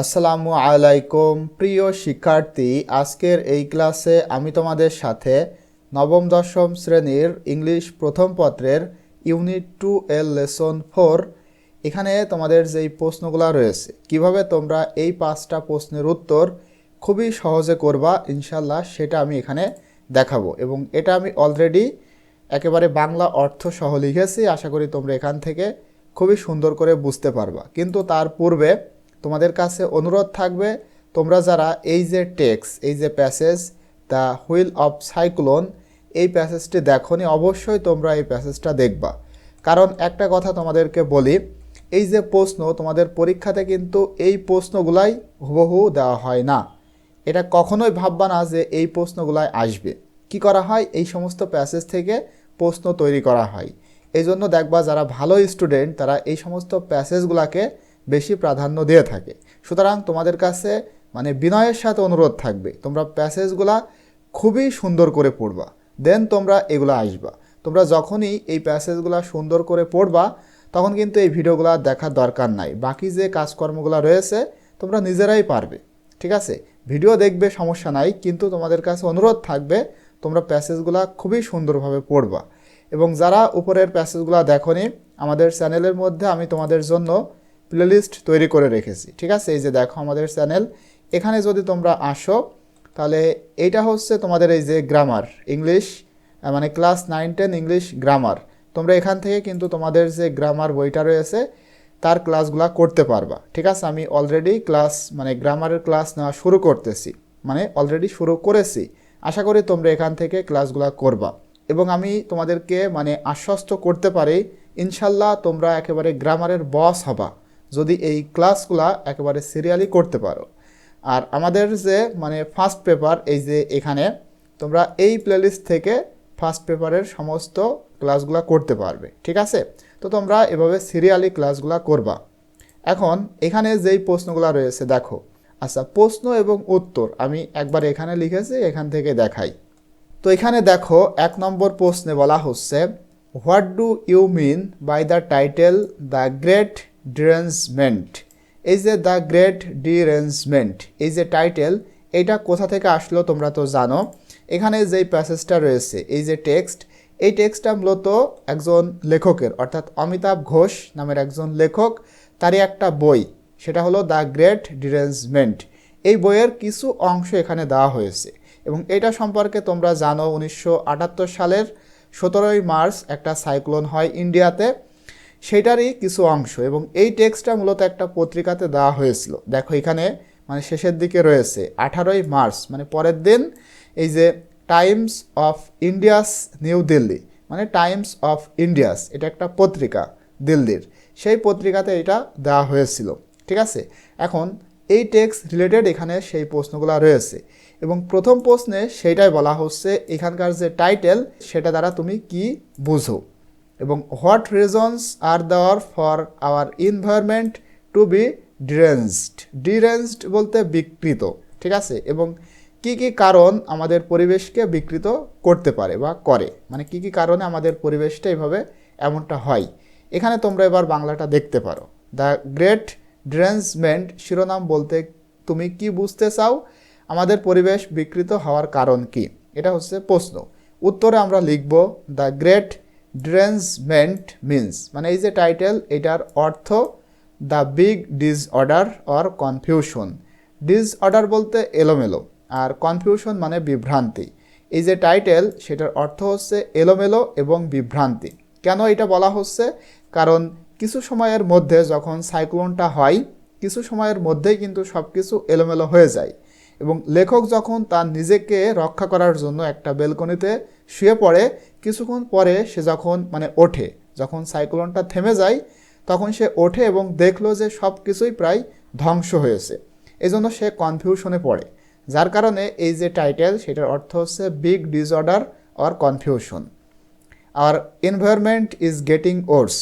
আসসালামু আলাইকুম। প্রিয় শিক্ষার্থী, আজকের এই ক্লাসে আমি তোমাদের সাথে নবম, দশম শ্রেণির ইংলিশ প্রথম পত্রের ইউনিট টু এর লেসন ফোর এখানে তোমাদের যেই প্রশ্নগুলো রয়েছে, কীভাবে তোমরা এই পাঁচটা প্রশ্নের উত্তর খুবই সহজে করবা ইনশাল্লাহ সেটা আমি এখানে দেখাবো এবং এটা আমি অলরেডি একেবারে বাংলা অর্থ সহ লিখেছি, আশা করি তোমরা এখান থেকে খুবই সুন্দর করে বুঝতে পারবা। কিন্তু তার পূর্বে তোমাদের কাছে অনুরোধ থাকবে, তোমরা যারা এই যে টেক্স এই যে passage, the wheel of cyclone, এই প্যাসেজটি দেখোনি, অবশ্যই তোমরা এই প্যাসেজটা দেখবা। কারণ একটা কথা তোমাদেরকে বলি, এই যে প্রশ্ন, তোমাদের পরীক্ষাতে কিন্তু এই প্রশ্নগুলাই হুবহু দেওয়া হয় না। এটা কখনোই ভাববা না যে এই প্রশ্নগুলাই আসবে। কি করা হয়? এই সমস্ত প্যাসেজ থেকে প্রশ্ন তৈরি করা হয়। এই জন্য দেখবা যারা ভালো স্টুডেন্ট, তারা এই সমস্ত প্যাসেজগুলোকে বেশি প্রাধান্য দিয়ে থাকে। সুতরাং তোমাদের কাছে মানে বিনয়ের সাথে অনুরোধ থাকবে, তোমরা প্যাসেজগুলা খুবই সুন্দর করে পড়বা। দেন তোমরা এগুলো আসবা। তোমরা যখনই এই প্যাসেজগুলা সুন্দর করে পড়বা, তখন কিন্তু এই ভিডিওগুলো দেখার দরকার নাই। বাকি যে কাজকর্মগুলো রয়েছে, তোমরা নিজেরাই পারবে। ঠিক আছে? ভিডিও দেখবে, সমস্যা নাই, কিন্তু তোমাদের কাছে অনুরোধ থাকবে, তোমরা প্যাসেজগুলো খুবই সুন্দরভাবে পড়বা। এবং যারা উপরের প্যাসেজগুলো দেখনি, আমাদের চ্যানেলের মধ্যে আমি তোমাদের জন্য প্লেলিস্ট তৈরি করে রেখেছি, ঠিক আছে? এই যে দেখো আমাদের চ্যানেল এখানে যদি তোমরা আসো, তাহলে এইটা হচ্ছে তোমাদের এই যে গ্রামার ইংলিশ মানে class nine ten English grammar তোমরা এখান থেকে কিন্তু তোমাদের যে গ্রামার বইটা রয়েছে, তার ক্লাসগুলো করতে পারবা, ঠিক আছে? আমি অলরেডি ক্লাস মানে গ্রামারের ক্লাস নেওয়া শুরু করতেছি মানে অলরেডি শুরু করেছি। আশা করি তোমরা এখান থেকে ক্লাসগুলো করবা। এবং আমি তোমাদেরকে মানে আশ্বস্ত করতে পারি, ইনশাল্লাহ তোমরা একেবারে গ্রামারের বস হবা। যদি এই ক্লাসগুলা একেবারে সিরিয়ালি করতে পারো। আর আমাদের যে মানে ফার্স্ট পেপার এই যে এখানে, তোমরা এই প্লেলিস্ট থেকে ফার্স্ট পেপারের সমস্ত ক্লাসগুলো করতে পারবে, ঠিক আছে? তো তোমরা এভাবে সিরিয়ালি ক্লাসগুলো করবা। এখন, এখানে যেই প্রশ্নগুলো রয়েছে, দেখো। আচ্ছা প্রশ্ন এবং উত্তর আমি একবার এখানে লিখেছি, এখান থেকে দেখাই। তো এখানে দেখো, এক নম্বর প্রশ্নে বলা হচ্ছে what do you mean by the title the great derangement এই যে দ্য গ্রেট ডিরেঞ্জমেন্ট এই যে টাইটেল এটা কোথা থেকে আসলো তোমরা তো জানো? এখানে যেই প্যাসেজটা রয়েছে, এই যে টেক্সট এই টেক্সটটা মূলত একজন লেখকের, অর্থাৎ অমিতাভ ঘোষ নামের একজন লেখক, তারই একটা বই। সেটা হলো দ্য গ্রেট ডিরেঞ্জমেন্ট এই বইয়ের কিছু অংশ এখানে দেওয়া হয়েছে। এবং এটা সম্পর্কে তোমরা জানো, উনিশশো আটাত্তর সালের সতেরোই মার্চ একটা সাইক্লোন হয় ইন্ডিয়াতে। সেটারই কিছু অংশ এবং এই টেক্সটটা মূলত একটা পত্রিকাতে দেওয়া হয়েছিল। দেখো এখানে মানে শেষের দিকে রয়েছে, আঠারোই মার্চ মানে পরের দিন এই যে Times of India's new Delhi মানে টাইমস অফ ইন্ডিয়াস, এটা একটা পত্রিকা দিল্লির, সেই পত্রিকাতে এটা দেওয়া হয়েছিল, ঠিক আছে? এখন এই টেক্সট রিলেটেড এখানে সেই প্রশ্নগুলো রয়েছে এবং প্রথম প্রশ্নে সেইটাই বলা হচ্ছে, এখানকার যে টাইটেল, সেটা দ্বারা তুমি কি বুঝো? এবং what reasons are there for our environment to be deranged deranged বলতে বিকৃত, ঠিক আছে? এবং কি কি কারণ আমাদের পরিবেশকে বিকৃত করতে পারে বা করে? মানে কি কি কারণে আমাদের পরিবেশটা এভাবে এমনটা হয়? এখানে তোমরা এবার বাংলাটা দেখতে পারো। দ্য গ্রেট ড্রেঞ্জমেন্ট শিরোনাম বলতে তুমি কি বুঝতে চাও? আমাদের পরিবেশ বিকৃত হওয়ার কারণ কি? এটা হচ্ছে প্রশ্ন। উত্তরে আমরা লিখব, দ্য গ্রেট ড্রেঞ্জমেন্ট মিন্স মানে এই যে টাইটেল এটার অর্থ the big disorder or confusion disorder বলতে এলোমেলো, আর কনফিউশন মানে বিভ্রান্তি। এই যে টাইটেল সেটার অর্থ হচ্ছে এলোমেলো এবং বিভ্রান্তি। কেন এটা বলা হচ্ছে? কারণ কিছু সময়ের মধ্যে যখন সাইক্লোনটা হয়, কিছু সময়ের মধ্যেই কিন্তু সব কিছু এলোমেলো হয়ে যায়। এবং লেখক যখন তার নিজেকে রক্ষা করার জন্য একটা বেলকনিতে শুয়ে পড়ে, কিছুক্ষণ পরে সে যখন মানে ওঠে, যখন সাইক্লোনটা থেমে যায়, তখন সে ওঠে এবং দেখল যে সব কিছুই প্রায় ধ্বংস হয়েছে। এজন্য সে কনফিউশনে পড়ে। যার কারণে এই যে টাইটেল সেটার অর্থ হচ্ছে বিগ ডিসঅর্ডার অর কনফিউশন আর এনভায়রনমেন্ট ইজ গেটিং ওর্স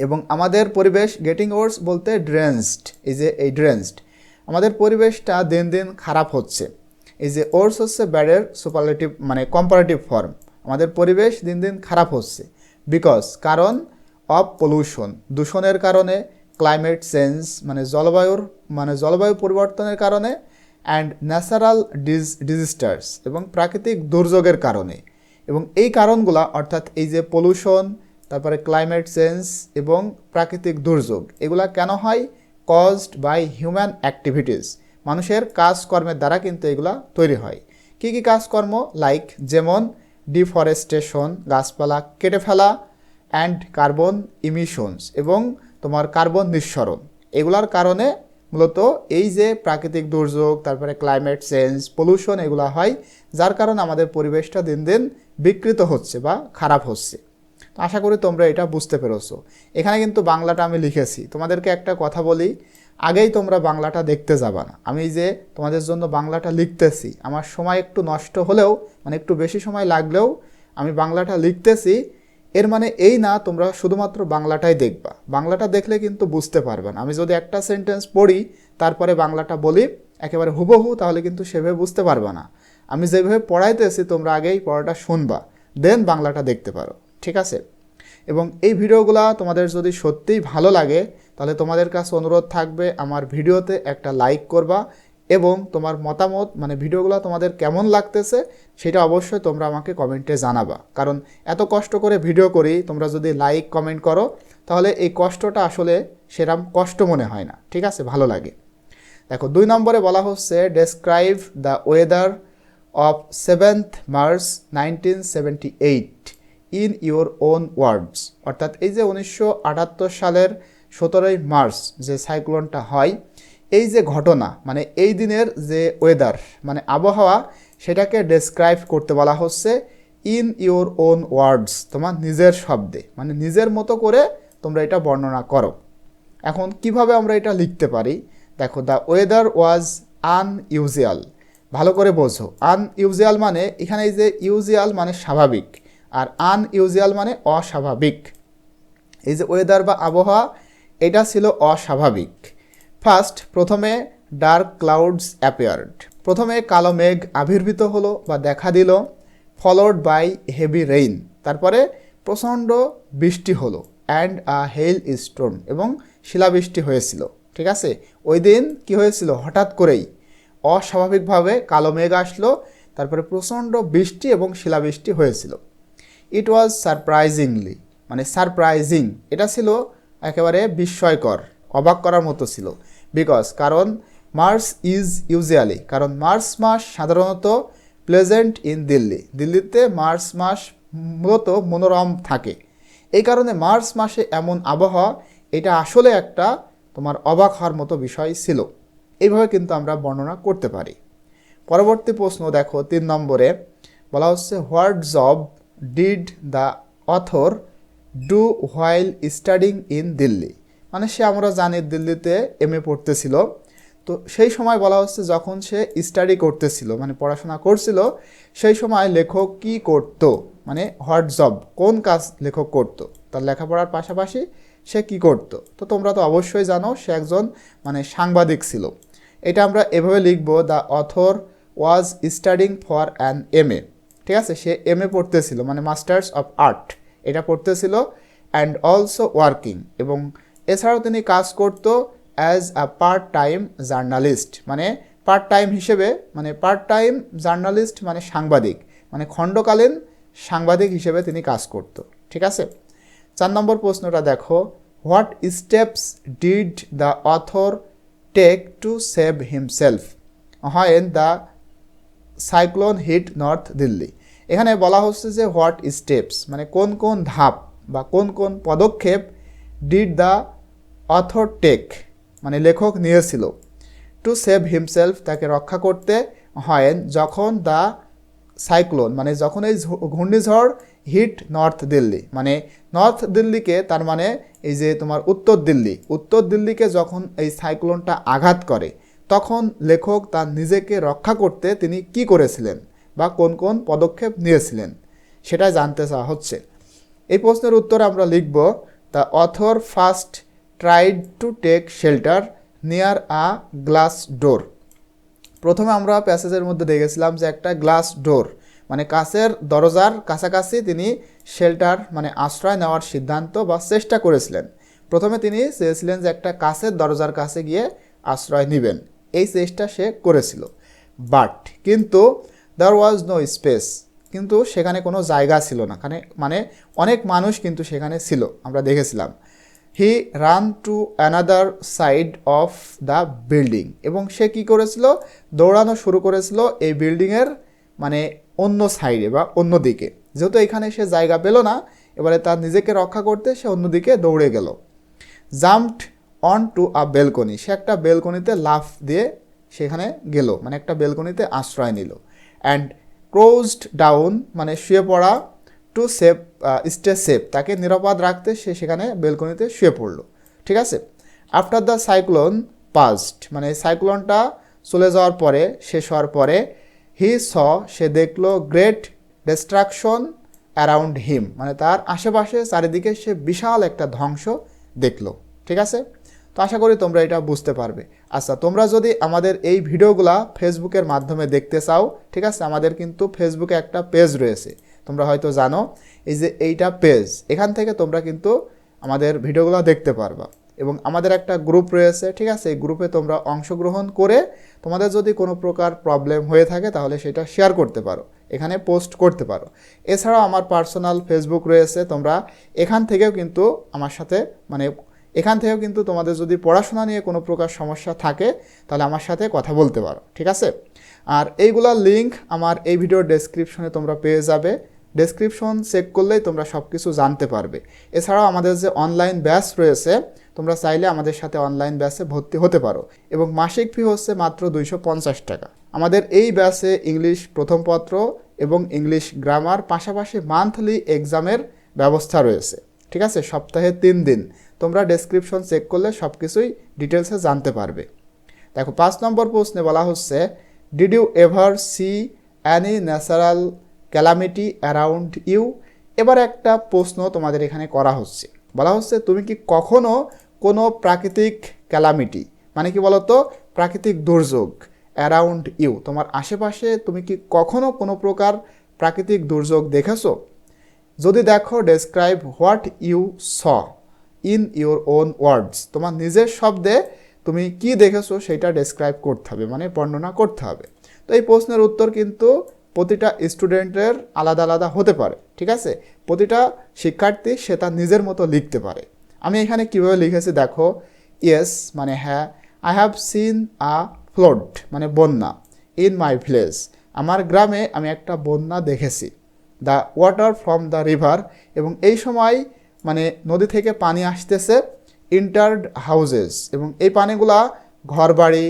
এবং আমাদের পরিবেশ গেটিং ওর্স বলতে ড্রেন্সড এই যে এই ড্রেন্সড আমাদের পরিবেশটা দিন দিন খারাপ হচ্ছে। এই যে ওর্স হচ্ছে ব্যাডের সুপারলেটিভ মানে কম্পারেটিভ ফর্ম আমাদের পরিবেশ দিন দিন খারাপ হচ্ছে। বিকজ কারণ অফ পলিউশন দূষণের কারণে ক্লাইমেট চেঞ্জ মানে জলবায়ুর মানে জলবায়ু পরিবর্তনের কারণে অ্যান্ড ন্যাচারাল ডিজ ডিজিস্টার্স এবং প্রাকৃতিক দুর্যোগের কারণে। এবং এই কারণগুলা, অর্থাৎ এই যে পলিউশন তারপরে ক্লাইমেট চেঞ্জ এবং প্রাকৃতিক দুর্যোগ, এগুলা কেন হয়? কজড বাই হিউম্যান অ্যাক্টিভিটিস মানুষের কাজকর্মের দ্বারা কিন্তু এগুলা তৈরি হয়। কী কী কাজকর্ম? লাইক যেমন ডিফরেস্টেশন গাছপালা কেটে ফেলা অ্যান্ড কার্বন ইমিশনস এবং তোমার কার্বন নিঃসরণ। এগুলার কারণে মূলত এই যে প্রাকৃতিক দুর্যোগ, তারপরে ক্লাইমেট চেঞ্জ পলিউশন এগুলো হয়, যার কারণে আমাদের পরিবেশটা দিন দিন বিকৃত হচ্ছে বা খারাপ হচ্ছে। তো আশা করি তোমরা এটা বুঝতে পেরেছ। এখানে কিন্তু বাংলাটা আমি লিখেছি। তোমাদেরকে একটা কথা বলি, আগেই তোমরা বাংলাটা দেখতে যাবা না। আমি যে তোমাদের জন্য বাংলাটা লিখতেছি, আমার সময় একটু নষ্ট হলেও মানে একটু বেশি সময় লাগলেও আমি বাংলাটা লিখতেছি। এর মানে এই না, তোমরা শুধুমাত্র বাংলাটাই দেখবা। বাংলাটা দেখলে কিন্তু বুঝতে পারবে না। আমি যদি একটা সেন্টেন্স পড়ি, তারপরে বাংলাটা বলি, একেবারে হুবহু, তাহলে কিন্তু সেভাবে বুঝতে পারবে না। আমি যেভাবে পড়াইতেছি, তোমরা আগেই পড়াটা শুনবা। দেন বাংলাটা দেখতে পারো। ঠিক আছে? এবং এই ভিডিওগুলো তোমাদের যদি সত্যিই ভালো লাগে, তাহলে তোমাদের কাছে অনুরোধ থাকবে আমার ভিডিওতে একটা লাইক করবা এবং তোমার মতামত মানে ভিডিওগুলো তোমাদের কেমন লাগতেছে সেটা অবশ্যই তোমরা আমাকে কমেন্টে জানাবা। কারণ এত কষ্ট করে ভিডিও করি, তোমরা যদি লাইক কমেন্ট করো, তাহলে এই কষ্টটা আসলে সেরাম কষ্ট মনে হয় না। ঠিক আছে? ভালো লাগে। দেখো, দুই নম্বরে বলা হচ্ছে describe the weather of seventh March nineteen seventy eight in your own words অর্থাৎ এই যে উনিশশো আটাত্তর সালের সতেরোই মার্চ যে সাইক্লোনটা হয়, এই যে ঘটনা মানে এই দিনের যে ওয়েদার মানে আবহাওয়া, সেটাকে ডেসক্রাইব করতে বলা হচ্ছে ইন ইউর ওন ওয়ার্ডস তোমার নিজের শব্দে মানে নিজের মতো করে তোমরা এটা বর্ণনা করো। এখন কীভাবে আমরা এটা লিখতে পারি? দেখো দ্য ওয়েদার ওয়াজ আনইউজুয়াল ভালো করে বোঝো আনইউজুয়াল মানে এখানে এই যে ইউজুয়াল মানে স্বাভাবিক। আর আনইউজুয়াল মানে অস্বাভাবিক। এই যে ওয়েদার বা আবহাওয়া, এটা ছিল অস্বাভাবিক। ফার্স্ট প্রথমে ডার্ক ক্লাউডস অ্যাপিয়ার্ড প্রথমে কালো মেঘ আবির্ভূত হলো বা দেখা দিল ফলোড বাই হেভি রেইন তারপরে প্রচণ্ড বৃষ্টি হলো অ্যান্ড আ হেল স্টোন এবং শিলাবৃষ্টি হয়েছিল, ঠিক আছে? ওই দিন কী হয়েছিল? হঠাৎ করেই অস্বাভাবিকভাবে কালো মেঘ আসলো, তারপরে প্রচণ্ড বৃষ্টি এবং শিলাবৃষ্টি হয়েছিল। ইট ওয়াজ সারপ্রাইজিংলি মানে সারপ্রাইজিং এটা ছিল একেবারে বিস্ময়কর, অবাক করার মতো ছিল। বিকজ কারণ মার্চ ইজ ইউজুয়ালি কারণ মার্চ মাস সাধারণত প্লেজেন্ট ইন দিল্লি দিল্লিতে মার্চ মাস মূলত মনোরম থাকে। এই কারণে মার্চ মাসে এমন আবহাওয়া, এটা আসলে একটা তোমার অবাক হওয়ার মতো বিষয় ছিল। এইভাবে কিন্তু আমরা বর্ণনা করতে পারি। পরবর্তী প্রশ্ন দেখো, তিন নম্বরে বলা হচ্ছে what job did the author do while studying in Delhi মানে সে, আমরা জানি দিল্লিতে এম এ পড়তেছিল। তো সেই সময় বলা হচ্ছে যখন সে স্টাডি করতেছিল মানে পড়াশোনা করছিল, সেই সময় লেখক কি করত? মানে হোয়াট জব কোন কাজ লেখক করত? তার লেখাপড়ার পাশাপাশি সে কি করত? তো তোমরা তো অবশ্যই জানো, সে একজন মানে সাংবাদিক ছিল। এটা আমরা এভাবে লিখব the author was studying for an M A ঠিক আছে, সে এম এ পড়তেছিল মানে মাস্টার্স অফ আর্ট এটা পড়তেছিল অ্যান্ড অলসো ওয়ার্কিং এবং এছাড়াও তিনি কাজ করতো as a part time journalist মানে পার্ট টাইম হিসেবে মানে পার্ট টাইম জার্নালিস্ট মানে সাংবাদিক মানে খণ্ডকালীন সাংবাদিক হিসেবে তিনি কাজ করত, ঠিক আছে? চার নম্বর প্রশ্নটা দেখো what steps did the author take to save himself when the cyclone hit north Delhi. এখানে বলা হচ্ছে যে হোয়াট স্টেপস মানে কোন কোন ধাপ বা কোন কোন পদক্ষেপ ডিড দ্য অথর টেক মানে লেখক নিয়েছিল। টু সেভ হিমসেলফ তাকে রক্ষা করতে হয় যখন দ্য সাইক্লোন মানে যখন এই ঘূর্ণিঝড় হিট নর্থ দিল্লি মানে নর্থ দিল্লিকে তার মানে এই যে তোমার উত্তর দিল্লি, উত্তর দিল্লিকে যখন এই সাইক্লোনটা আঘাত করে তখন লেখক তার নিজেকে রক্ষা করতে তিনি কি করেছিলেন বা কোন কোন পদক্ষেপ নিয়েছিলেন সেটা জানতে চাওয়া হচ্ছে। এই প্রশ্নের উত্তর আমরা লিখব the author first tried to take shelter near a glass door প্রথমে আমরা প্যাসেজের মধ্যে দেখেছিলাম যে একটা গ্লাস ডোর মানে কাছের দরজার কাছাকাছি তিনি শেল্টার মানে আশ্রয় নেওয়ার সিদ্ধান্ত বা চেষ্টা করেছিলেন। প্রথমে তিনি চেয়েছিলেন যে একটা কাছের দরজার কাছে গিয়ে আশ্রয় নেবেন। এই চেষ্টা সে করেছিল। বাট কিন্তু দেয়ার ওয়াজ নো স্পেস কিন্তু সেখানে কোনো জায়গা ছিল না। মানে মানে অনেক মানুষ কিন্তু সেখানে ছিল, আমরা দেখেছিলাম। He ran to another side of the building এবং সে কি করেছিল? দৌড়ানো শুরু করেছিল এই বিল্ডিংয়ের মানে অন্য সাইডে বা অন্য দিকে। যেহেতু এখানে সে জায়গা পেল না, এবারে তার নিজেকে রক্ষা করতে সে অন্যদিকে দৌড়ে গেল। Jumped on to a balcony সে একটা বেলকনিতে লাফ দিয়ে সেখানে গেল মানে একটা বেলকনিতে আশ্রয় নিল। অ্যান্ড ক্লোজড ডাউন মানে শুয়ে পড়া টু সেভ স্টে সেফ তাকে নিরাপদ রাখতে সে সেখানে বেলকনিতে শুয়ে পড়ল। ঠিক আছে? আফটার দ্য সাইক্লোন পাস্ট মানে সাইক্লোনটা চলে যাওয়ার পরে, শেষ হওয়ার পরে হি স সে দেখল গ্রেট ডিস্ট্রাকশন অ্যারাউন্ড হিম মানে তার আশেপাশে চারিদিকে সে বিশাল একটা ধ্বংস দেখল। ঠিক আছে? তো আশা করি তোমরা এটা বুঝতে পারবে। আচ্ছা তোমরা যদি আমাদের এই ভিডিওগুলা ফেসবুকের মাধ্যমে দেখতে চাও, ঠিক আছে? আমাদের কিন্তু ফেসবুকে একটা পেজ রয়েছে। তোমরা হয়তো জানো, এই যে এইটা পেজ এখান থেকে তোমরা কিন্তু আমাদের ভিডিওগুলো দেখতে পারবা। এবং আমাদের একটা গ্রুপ রয়েছে, ঠিক আছে? এই গ্রুপে তোমরা অংশগ্রহণ করে তোমাদের যদি কোনো প্রকার প্রবলেম হয়ে থাকে, তাহলে সেটা শেয়ার করতে পারো। এখানে পোস্ট করতে পারো। এছাড়াও আমার পার্সোনাল ফেসবুক রয়েছে, তোমরা এখান থেকেও কিন্তু আমার সাথে মানে এখান থেকেও কিন্তু তোমাদের যদি পড়াশোনা নিয়ে কোনো প্রকার সমস্যা থাকে, তাহলে আমার সাথে কথা বলতে পারো, ঠিক আছে? আর এইগুলার লিঙ্ক আমার এই ভিডিওর ডেসক্রিপশনে তোমরা পেয়ে যাবে। ডেসক্রিপশন চেক করলেই তোমরা সব কিছু জানতে পারবে। এছাড়াও আমাদের যে অনলাইন ব্যাচ রয়েছে, তোমরা চাইলে আমাদের সাথে অনলাইন ব্যাচে ভর্তি হতে পারো। এবং মাসিক ফি হচ্ছে মাত্র দুইশো পঞ্চাশ টাকা। আমাদের এই ব্যাচে ইংলিশ প্রথম পত্র এবং ইংলিশ গ্রামার পাশাপাশি মান্থলি এক্সামের ব্যবস্থা রয়েছে, ঠিক আছে? সপ্তাহে তিন দিন। তোমরা ডেসক্রিপশন চেক করলে সব কিছুই ডিটেলসে জানতে পারবে। দেখো, পাঁচ নম্বর প্রশ্নে বলা হচ্ছে did you ever see any natural calamity around you এবার একটা প্রশ্ন তোমাদের এখানে করা হচ্ছে। বলা হচ্ছে, তুমি কি কখনো কোনো প্রাকৃতিক ক্যালামিটি মানে কি বলতো, প্রাকৃতিক দুর্যোগ অ্যারাউন্ড ইউ তোমার আশেপাশে তুমি কি কখনো কোনো প্রকার প্রাকৃতিক দুর্যোগ দেখেছ? যদি দেখো describe what you saw in your own words. তোমার নিজের শব্দে তুমি কি দেখেছ সেটা ডেসক্রাইব করতে হবে মানে বর্ণনা করতে হবে। তো এই প্রশ্নের উত্তর কিন্তু প্রতিটা স্টুডেন্টের আলাদা আলাদা হতে পারে, ঠিক আছে? প্রতিটা শিক্ষার্থী সে তার নিজের মতো লিখতে পারে। আমি এখানে কীভাবে লিখেছি দেখো ইয়েস মানে হ্যাঁ I have seen a flood মানে বন্যা ইন মাই ভিলেজ আমার গ্রামে আমি একটা বন্যা দেখেছি। The water from the river এবং এই সময় মানে নদী থেকে পানি আসতেছে ইন্টার্ড হাউজেস এবং এই পানিগুলা ঘরবাড়ি,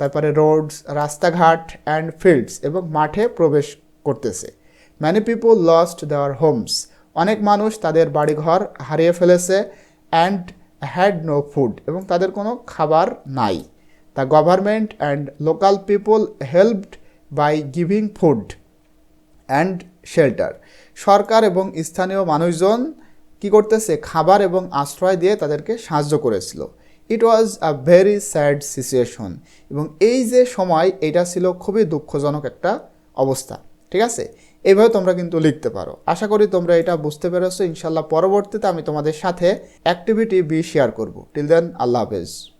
তারপরে রোডস রাস্তাঘাট অ্যান্ড ফিল্ডস এবং মাঠে প্রবেশ করতেছে। Many people lost their homes অনেক মানুষ তাদের বাড়িঘর হারিয়ে ফেলেছে অ্যান্ড হ্যাড নো ফুড এবং তাদের কোনো খাবার নাই। The government and local people helped by giving food and shelter সরকার এবং স্থানীয় মানুষজন কি করতেছে? খাবার এবং আশ্রয় দিয়ে তাদেরকে সাহায্য করেছিল। It was a very sad situation এবং এই যে সময়, এটা ছিল খুবই দুঃখজনক একটা অবস্থা। ঠিক আছে? এভাবে তোমরা কিন্তু লিখতে পারো। আশা করি তোমরা এটা বুঝতে পেরেছ। ইনশাল্লাহ পরবর্তীতে আমি তোমাদের সাথে অ্যাক্টিভিটি বি শেয়ার করব। টিল দেন আল্লাহ হাফেজ।